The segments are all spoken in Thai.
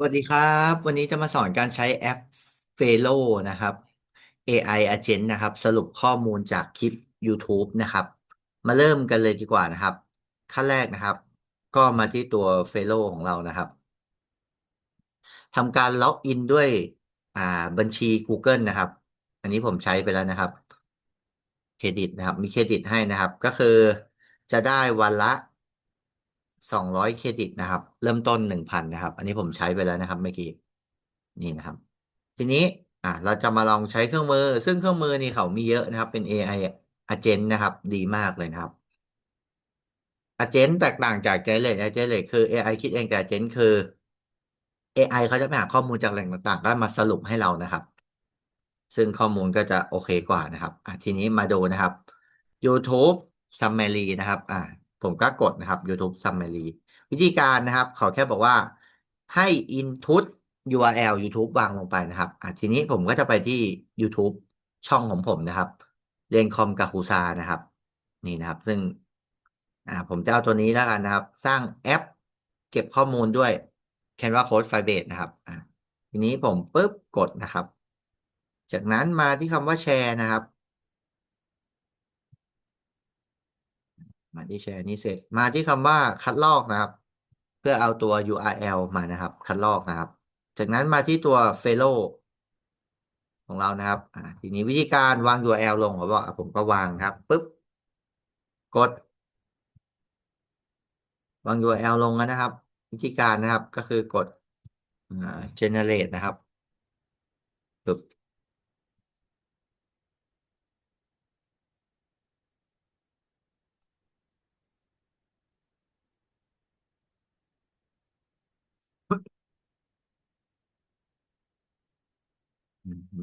สวัสดีครับ วันนี้จะมาสอนการใช้แอป Felo นะครับ AI Agent นะครับ สรุปข้อมูลจากคลิป YouTube นะครับ มาเริ่มกันเลยดีกว่านะครับ ขั้นแรกนะครับ ก็มาที่ตัว Felo ของเรานะครับทำการล็อกอินด้วยอ่าบัญชี Google นะครับ อันนี้ผมใช้ไปแล้วนะครับ เครดิตนะครับ มีเครดิตให้นะครับ ก็คือจะได้วันละ สองร้อยเครดิตนะครับ เริ่มต้นหนึ่งพันนะครับ อันนี้ผมใช้ไปแล้วนะครับเมื่อกี้นี่นะครับ ทีนี้อ่าเราจะมาลองใช้เครื่องมือ ซึ่งเครื่องมือนี่เขามีเยอะนะครับ เป็น AI Agent นะครับ ดีมากเลยนะครับ Agent แตกต่างจาก Generate Agent เลยคือ AI คิดเองแต่ Agent คือ AI เขาจะไปหาข้อมูลจากแหล่งต่างๆก็มาสรุปให้เรานะครับ ซึ่งข้อมูลก็จะโอเคกว่านะครับอะทีนี้มาดูนะครับ YouTube Summary นะครับ อ่า ผมก็กดนะครับ YouTube Summary วิธีการนะครับเขาแค่บอกว่าให้ input URL YouTube วางลงไปนะครับอะทีนี้ผมก็จะไปที่ YouTube ช่องของผมนะครับ เรียนคอมกับครูซานะครับ นี่นะครับ ซึ่งอ่าผมจะเอาตัวนี้แล้วกันนะครับ สร้างแอป เก็บข้อมูลด้วย Canva Code Firebase นะครับอ่าทีนี้ผมปุ๊บกดนะครับ จากนั้นมาที่คำว่าแชร์นะครับ มาที่แชร์นี้เสร็จ มาที่คำว่าคัดลอกนะครับ เพื่อเอาตัว URL มานะครับ คัดลอกนะครับ จากนั้นมาที่ตัว Fellow ของเรานะครับทีนี้วิธีการวาง URL ลงผมบอกผมก็วางครับปุ๊บกด วาง URL ลงแล้วนะครับ วิธีการนะครับก็คือกด generate นะครับปุ๊บ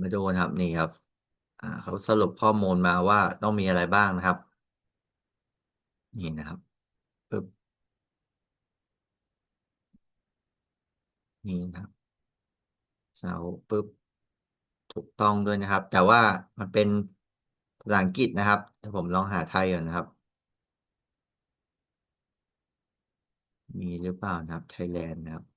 มาดูนะครับนี่ครับ อ่าเขาสรุปข้อมูลมาว่าต้องมีอะไรบ้างนะครับ นี่นะครับปึ๊บนี่นะครับเสาปึ๊บถูกต้องด้วยนะครับ แต่ว่ามันเป็นภาษาอังกฤษนะครับเดี๋ยวผมลองหาไทยก่อนนะครับ มีหรือเปล่านะครับไทยแลนด์นะครับ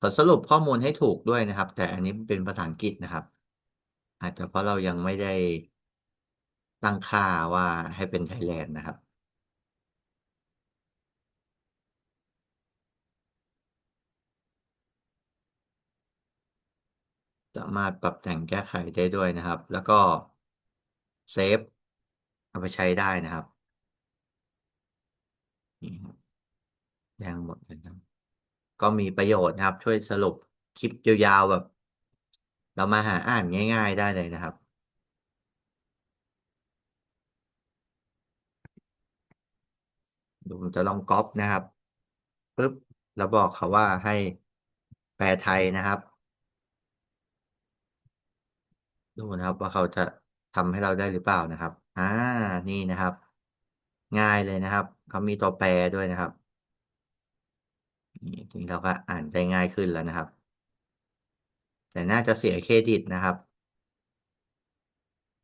ขอสรุปข้อมูลให้ถูกด้วยนะครับ แต่อันนี้เป็นภาษาอังกฤษนะครับ อาจจะเพราะเรายังไม่ได้ตั้งค่าว่าให้เป็นไทยแลนด์นะครับ สามารถปรับแต่งแก้ไขได้ด้วยนะครับ แล้วก็เซฟเอาไปใช้ได้นะครับนี่ครับแดงหมดเลยนะ ก็มีประโยชน์นะครับ ช่วยสรุปคลิปยาวๆแบบ เรามาหาอ่านง่ายๆได้เลยนะครับ ดูจะลองก๊อปนะครับปุ๊บแล้วบอกเขาว่าให้แปลไทยนะครับ ดูนะครับว่าเขาจะทำให้เราได้หรือเปล่านะครับ อ่า นี่นะครับ ง่ายเลยนะครับ เขามีตัวแปรด้วยนะครับ ทีนี้เราก็อ่านได้ง่ายขึ้นแล้วนะครับ แต่น่าจะเสียเครดิตนะครับ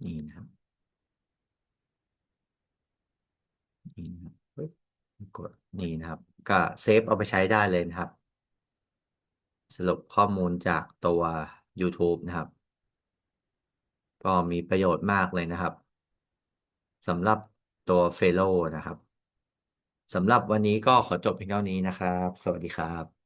นี่นะครับนี่นะครับกดนี่นะครับ ก็เซฟเอาไปใช้ได้เลยนะครับ สรุปข้อมูลจากตัว YouTube นะครับ ก็มีประโยชน์มากเลยนะครับสำหรับตัว Fellow นะครับ สำหรับวันนี้ก็ขอจบเพียงเท่านี้นะครับ สวัสดีครับ